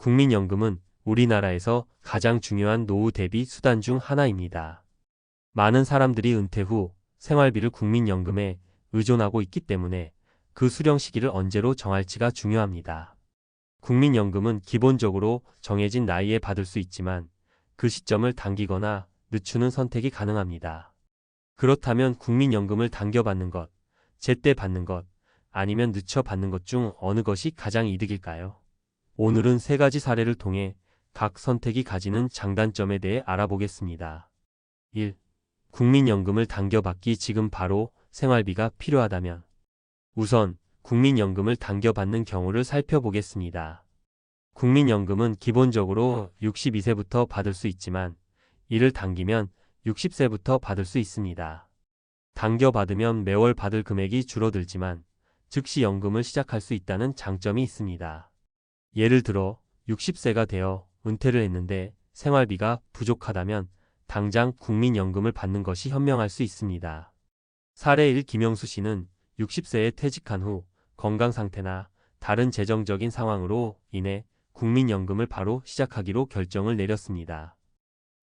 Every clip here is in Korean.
국민연금은 우리나라에서 가장 중요한 노후 대비 수단 중 하나입니다. 많은 사람들이 은퇴 후 생활비를 국민연금에 의존하고 있기 때문에 그 수령 시기를 언제로 정할지가 중요합니다. 국민연금은 기본적으로 정해진 나이에 받을 수 있지만 그 시점을 당기거나 늦추는 선택이 가능합니다. 그렇다면 국민연금을 당겨받는 것, 제때 받는 것, 아니면 늦춰 받는 것 중 어느 것이 가장 이득일까요? 오늘은 세 가지 사례를 통해 각 선택이 가지는 장단점에 대해 알아보겠습니다. 1. 국민연금을 당겨받기 지금 바로 생활비가 필요하다면 우선 국민연금을 당겨받는 경우를 살펴보겠습니다. 국민연금은 기본적으로 62세부터 받을 수 있지만 이를 당기면 60세부터 받을 수 있습니다. 당겨받으면 매월 받을 금액이 줄어들지만 즉시 연금을 시작할 수 있다는 장점이 있습니다. 예를 들어 60세가 되어 은퇴를 했는데 생활비가 부족하다면 당장 국민연금을 받는 것이 현명할 수 있습니다. 사례 1 김영수 씨는 60세에 퇴직한 후 건강 상태나 다른 재정적인 상황으로 인해 국민연금을 바로 시작하기로 결정을 내렸습니다.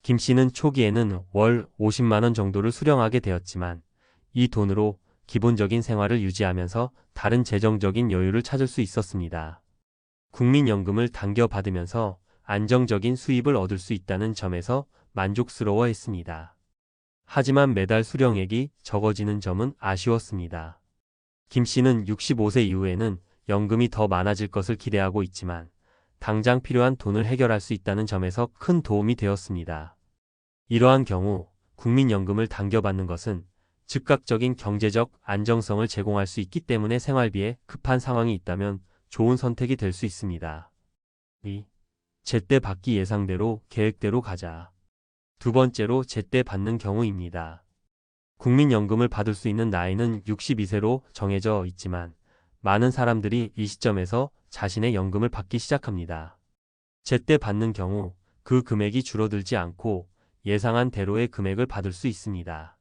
김 씨는 초기에는 월 50만원 정도를 수령하게 되었지만 이 돈으로 기본적인 생활을 유지하면서 다른 재정적인 여유를 찾을 수 있었습니다. 국민연금을 당겨받으면서 안정적인 수입을 얻을 수 있다는 점에서 만족스러워 했습니다. 하지만 매달 수령액이 적어지는 점은 아쉬웠습니다. 김 씨는 65세 이후에는 연금이 더 많아질 것을 기대하고 있지만 당장 필요한 돈을 해결할 수 있다는 점에서 큰 도움이 되었습니다. 이러한 경우 국민연금을 당겨받는 것은 즉각적인 경제적 안정성을 제공할 수 있기 때문에 생활비에 급한 상황이 있다면 좋은 선택이 될 수 있습니다. 2. 제때 받기 예상대로 계획대로 가자. 두 번째로 제때 받는 경우입니다. 국민연금을 받을 수 있는 나이는 62세로 정해져 있지만 많은 사람들이 이 시점에서 자신의 연금을 받기 시작합니다. 제때 받는 경우 그 금액이 줄어들지 않고 예상한 대로의 금액을 받을 수 있습니다.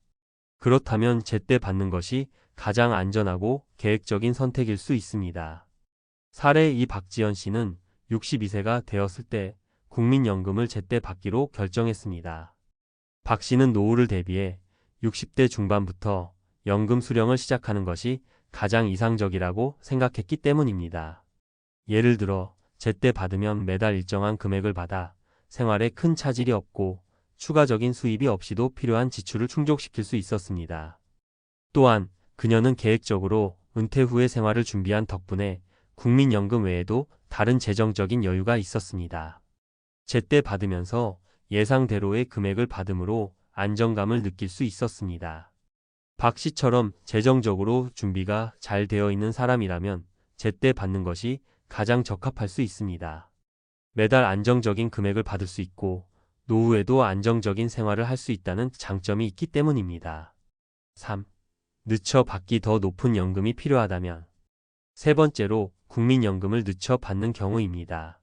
그렇다면 제때 받는 것이 가장 안전하고 계획적인 선택일 수 있습니다. 사례 이 박지연 씨는 62세가 되었을 때 국민연금을 제때 받기로 결정했습니다. 박 씨는 노후를 대비해 60대 중반부터 연금 수령을 시작하는 것이 가장 이상적이라고 생각했기 때문입니다. 예를 들어 제때 받으면 매달 일정한 금액을 받아 생활에 큰 차질이 없고 추가적인 수입이 없이도 필요한 지출을 충족시킬 수 있었습니다. 또한 그녀는 계획적으로 은퇴 후의 생활을 준비한 덕분에 국민연금 외에도 다른 재정적인 여유가 있었습니다. 제때 받으면서 예상대로의 금액을 받음으로 안정감을 느낄 수 있었습니다. 박 씨처럼 재정적으로 준비가 잘 되어 있는 사람이라면 제때 받는 것이 가장 적합할 수 있습니다. 매달 안정적인 금액을 받을 수 있고 노후에도 안정적인 생활을 할 수 있다는 장점이 있기 때문입니다. 3. 늦춰 받기 더 높은 연금이 필요하다면 세 번째로 국민연금을 늦춰 받는 경우입니다.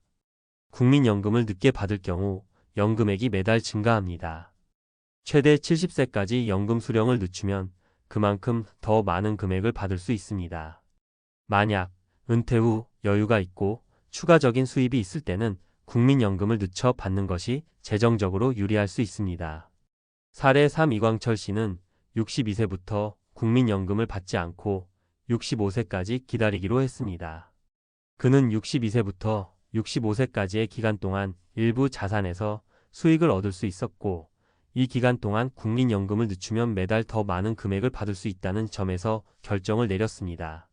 국민연금을 늦게 받을 경우 연금액이 매달 증가합니다. 최대 70세까지 연금 수령을 늦추면 그만큼 더 많은 금액을 받을 수 있습니다. 만약 은퇴 후 여유가 있고 추가적인 수입이 있을 때는 국민연금을 늦춰 받는 것이 재정적으로 유리할 수 있습니다. 사례 3 이광철 씨는 62세부터 국민연금을 받지 않고 65세까지 기다리기로 했습니다. 그는 62세부터 65세까지의 기간 동안 일부 자산에서 수익을 얻을 수 있었고 이 기간 동안 국민연금을 늦추면 매달 더 많은 금액을 받을 수 있다는 점에서 결정을 내렸습니다.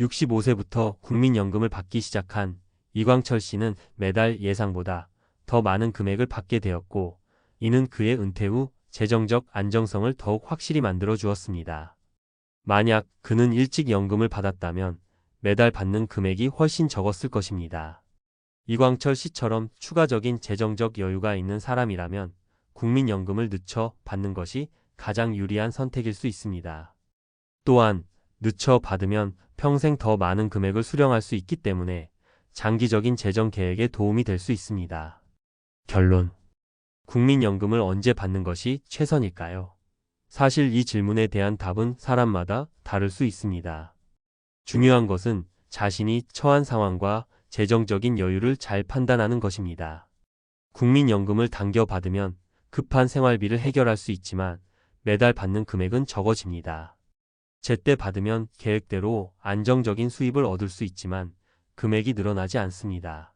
65세부터 국민연금을 받기 시작한 이광철 씨는 매달 예상보다 더 많은 금액을 받게 되었고 이는 그의 은퇴 후 재정적 안정성을 더욱 확실히 만들어 주었습니다. 만약 그는 일찍 연금을 받았다면 매달 받는 금액이 훨씬 적었을 것입니다. 이광철 씨처럼 추가적인 재정적 여유가 있는 사람이라면 국민연금을 늦춰 받는 것이 가장 유리한 선택일 수 있습니다. 또한 늦춰 받으면 평생 더 많은 금액을 수령할 수 있기 때문에 장기적인 재정 계획에 도움이 될 수 있습니다. 결론. 국민연금을 언제 받는 것이 최선일까요? 사실 이 질문에 대한 답은 사람마다 다를 수 있습니다. 중요한 것은 자신이 처한 상황과 재정적인 여유를 잘 판단하는 것입니다. 국민연금을 당겨 받으면 급한 생활비를 해결할 수 있지만 매달 받는 금액은 적어집니다. 제때 받으면 계획대로 안정적인 수입을 얻을 수 있지만 금액이 늘어나지 않습니다.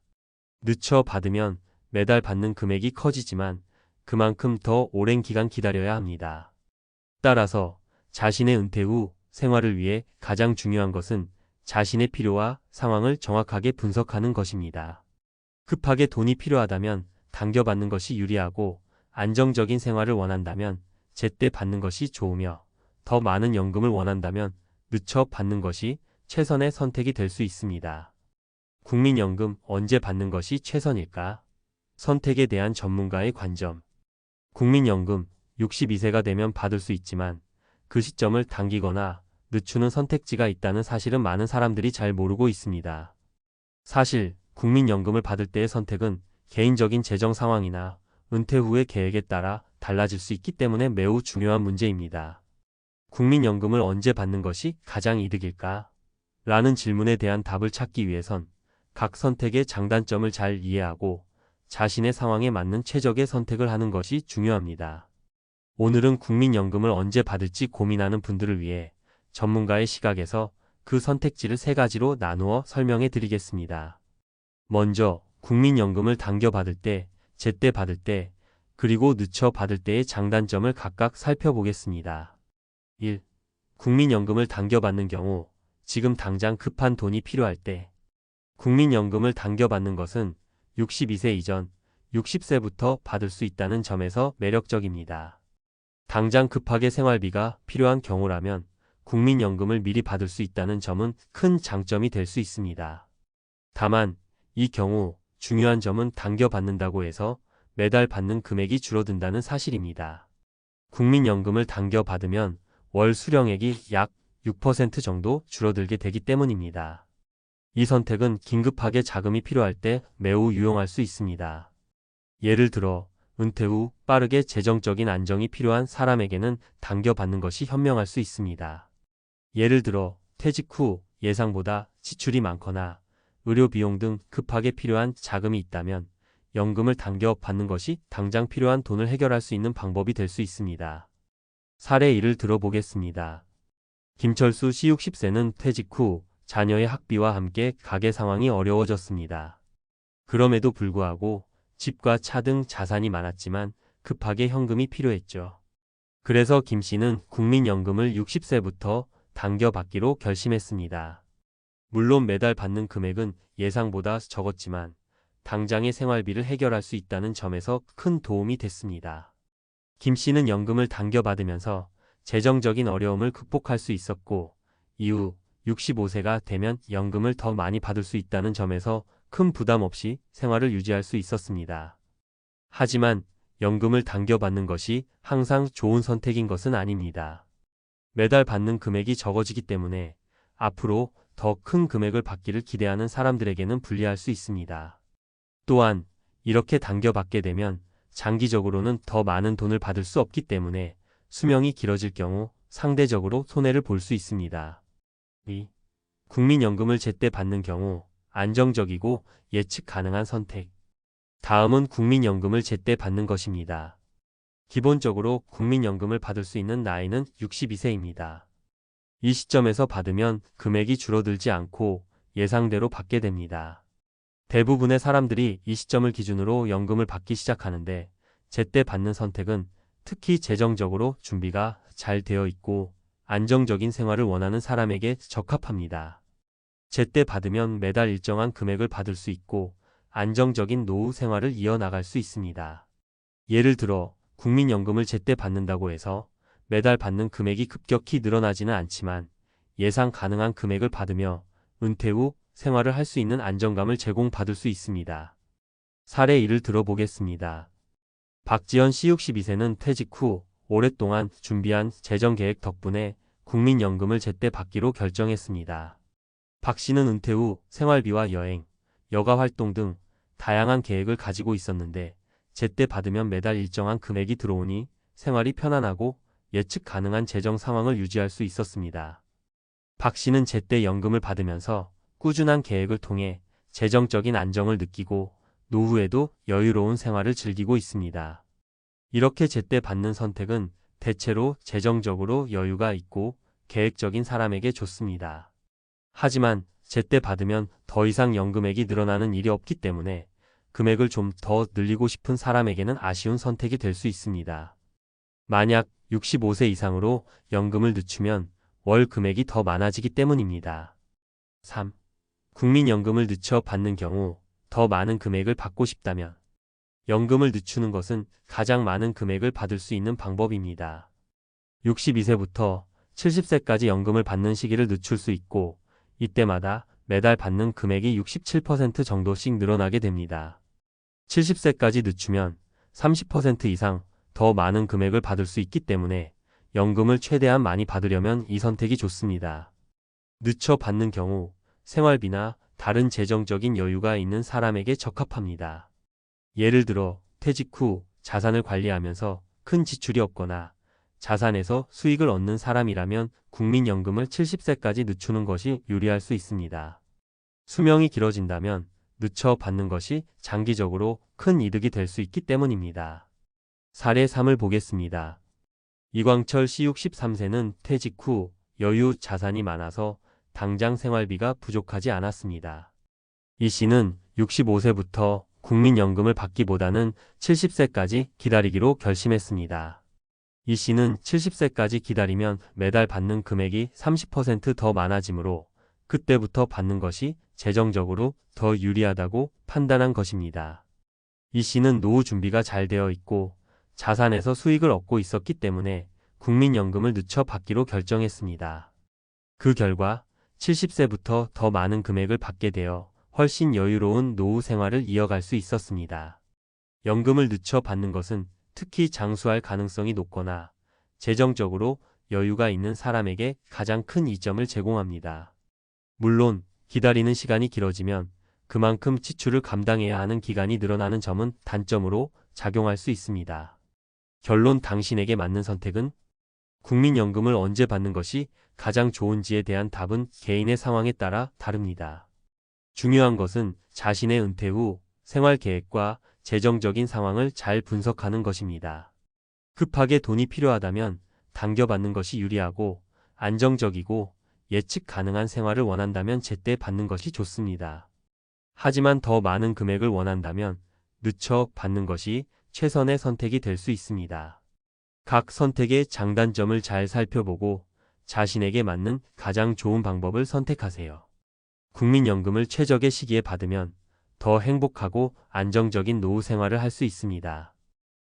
늦춰 받으면 매달 받는 금액이 커지지만 그만큼 더 오랜 기간 기다려야 합니다. 따라서 자신의 은퇴 후 생활을 위해 가장 중요한 것은 자신의 필요와 상황을 정확하게 분석하는 것입니다. 급하게 돈이 필요하다면 당겨받는 것이 유리하고 안정적인 생활을 원한다면 제때 받는 것이 좋으며 더 많은 연금을 원한다면 늦춰 받는 것이 최선의 선택이 될 수 있습니다. 국민연금 언제 받는 것이 최선일까? 선택에 대한 전문가의 관점. 국민연금 62세가 되면 받을 수 있지만 그 시점을 당기거나 늦추는 선택지가 있다는 사실은 많은 사람들이 잘 모르고 있습니다. 사실 국민연금을 받을 때의 선택은 개인적인 재정 상황이나 은퇴 후의 계획에 따라 달라질 수 있기 때문에 매우 중요한 문제입니다. 국민연금을 언제 받는 것이 가장 이득일까? 라는 질문에 대한 답을 찾기 위해선 각 선택의 장단점을 잘 이해하고 자신의 상황에 맞는 최적의 선택을 하는 것이 중요합니다. 오늘은 국민연금을 언제 받을지 고민하는 분들을 위해 전문가의 시각에서 그 선택지를 세 가지로 나누어 설명해 드리겠습니다. 먼저 국민연금을 당겨 받을 때, 제때 받을 때, 그리고 늦춰 받을 때의 장단점을 각각 살펴보겠습니다. 1. 국민연금을 당겨받는 경우 지금 당장 급한 돈이 필요할 때 국민연금을 당겨받는 것은 62세 이전 60세부터 받을 수 있다는 점에서 매력적입니다. 당장 급하게 생활비가 필요한 경우라면 국민연금을 미리 받을 수 있다는 점은 큰 장점이 될 수 있습니다. 다만 이 경우 중요한 점은 당겨 받는다고 해서 매달 받는 금액이 줄어든다는 사실입니다. 국민연금을 당겨 받으면 월 수령액이 약 6% 정도 줄어들게 되기 때문입니다. 이 선택은 긴급하게 자금이 필요할 때 매우 유용할 수 있습니다. 예를 들어 은퇴 후 빠르게 재정적인 안정이 필요한 사람에게는 당겨받는 것이 현명할 수 있습니다. 예를 들어 퇴직 후 예상보다 지출이 많거나 의료 비용 등 급하게 필요한 자금이 있다면 연금을 당겨 받는 것이 당장 필요한 돈을 해결할 수 있는 방법이 될 수 있습니다. 사례 1을 들어보겠습니다. 김철수 씨 60세는 퇴직 후 자녀의 학비와 함께 가계 상황이 어려워졌습니다. 그럼에도 불구하고 집과 차 등 자산이 많았지만 급하게 현금이 필요했죠. 그래서 김 씨는 국민연금을 60세부터 당겨받기로 결심했습니다. 물론 매달 받는 금액은 예상보다 적었지만 당장의 생활비를 해결할 수 있다는 점에서 큰 도움이 됐습니다. 김 씨는 연금을 당겨받으면서 재정적인 어려움을 극복할 수 있었고 이후 65세가 되면 연금을 더 많이 받을 수 있다는 점에서 큰 부담 없이 생활을 유지할 수 있었습니다. 하지만 연금을 당겨받는 것이 항상 좋은 선택인 것은 아닙니다. 매달 받는 금액이 적어지기 때문에 앞으로 더 큰 금액을 받기를 기대하는 사람들에게는 불리할 수 있습니다. 또한 이렇게 당겨받게 되면 장기적으로는 더 많은 돈을 받을 수 없기 때문에 수명이 길어질 경우 상대적으로 손해를 볼 수 있습니다. 2. 국민연금을 제때 받는 경우 안정적이고 예측 가능한 선택. 다음은 국민연금을 제때 받는 것입니다. 기본적으로 국민연금을 받을 수 있는 나이는 62세입니다. 이 시점에서 받으면 금액이 줄어들지 않고 예상대로 받게 됩니다. 대부분의 사람들이 이 시점을 기준으로 연금을 받기 시작하는데 제때 받는 선택은 특히 재정적으로 준비가 잘 되어 있고 안정적인 생활을 원하는 사람에게 적합합니다. 제때 받으면 매달 일정한 금액을 받을 수 있고 안정적인 노후 생활을 이어나갈 수 있습니다. 예를 들어 국민연금을 제때 받는다고 해서 매달 받는 금액이 급격히 늘어나지는 않지만 예상 가능한 금액을 받으며 은퇴 후 생활을 할 수 있는 안정감을 제공받을 수 있습니다. 사례 1을 들어보겠습니다. 박지연 씨 62세는 퇴직 후 오랫동안 준비한 재정계획 덕분에 국민연금을 제때 받기로 결정했습니다. 박 씨는 은퇴 후 생활비와 여행, 여가 활동 등 다양한 계획을 가지고 있었는데 제때 받으면 매달 일정한 금액이 들어오니 생활이 편안하고 예측 가능한 재정 상황을 유지할 수 있었습니다. 박 씨는 제때 연금을 받으면서 꾸준한 계획을 통해 재정적인 안정을 느끼고 노후에도 여유로운 생활을 즐기고 있습니다. 이렇게 제때 받는 선택은 대체로 재정적으로 여유가 있고 계획적인 사람에게 좋습니다. 하지만 제때 받으면 더 이상 연금액이 늘어나는 일이 없기 때문에 금액을 좀 더 늘리고 싶은 사람에게는 아쉬운 선택이 될 수 있습니다. 만약 65세 이상으로 연금을 늦추면 월 금액이 더 많아지기 때문입니다. 3. 국민연금을 늦춰 받는 경우 더 많은 금액을 받고 싶다면 연금을 늦추는 것은 가장 많은 금액을 받을 수 있는 방법입니다. 62세부터 70세까지 연금을 받는 시기를 늦출 수 있고 이때마다 매달 받는 금액이 67% 정도씩 늘어나게 됩니다. 70세까지 늦추면 30% 이상 더 많은 금액을 받을 수 있기 때문에 연금을 최대한 많이 받으려면 이 선택이 좋습니다. 늦춰 받는 경우 생활비나 다른 재정적인 여유가 있는 사람에게 적합합니다. 예를 들어 퇴직 후 자산을 관리하면서 큰 지출이 없거나 자산에서 수익을 얻는 사람이라면 국민연금을 70세까지 늦추는 것이 유리할 수 있습니다. 수명이 길어진다면 늦춰 받는 것이 장기적으로 큰 이득이 될 수 있기 때문입니다. 사례 3을 보겠습니다. 이광철 씨 63세는 퇴직 후 여유 자산이 많아서 당장 생활비가 부족하지 않았습니다. 이 씨는 65세부터 국민연금을 받기보다는 70세까지 기다리기로 결심했습니다. 이 씨는 70세까지 기다리면 매달 받는 금액이 30%더 많아지므로 그때부터 받는 것이 재정적으로 더 유리하다고 판단한 것입니다. 이 씨는 노후 준비가 잘 되어 있고 자산에서 수익을 얻고 있었기 때문에 국민연금을 늦춰 받기로 결정했습니다. 그 결과 70세부터 더 많은 금액을 받게 되어 훨씬 여유로운 노후 생활을 이어갈 수 있었습니다. 연금을 늦춰 받는 것은 특히 장수할 가능성이 높거나 재정적으로 여유가 있는 사람에게 가장 큰 이점을 제공합니다. 물론 기다리는 시간이 길어지면 그만큼 지출을 감당해야 하는 기간이 늘어나는 점은 단점으로 작용할 수 있습니다. 결론 당신에게 맞는 선택은 국민연금을 언제 받는 것이 가장 좋은지에 대한 답은 개인의 상황에 따라 다릅니다. 중요한 것은 자신의 은퇴 후 생활 계획과 재정적인 상황을 잘 분석하는 것입니다. 급하게 돈이 필요하다면 당겨받는 것이 유리하고 안정적이고 예측 가능한 생활을 원한다면 제때 받는 것이 좋습니다. 하지만 더 많은 금액을 원한다면 늦춰 받는 것이 최선의 선택이 될 수 있습니다. 각 선택의 장단점을 잘 살펴보고 자신에게 맞는 가장 좋은 방법을 선택하세요. 국민연금을 최적의 시기에 받으면 더 행복하고 안정적인 노후 생활을 할 수 있습니다.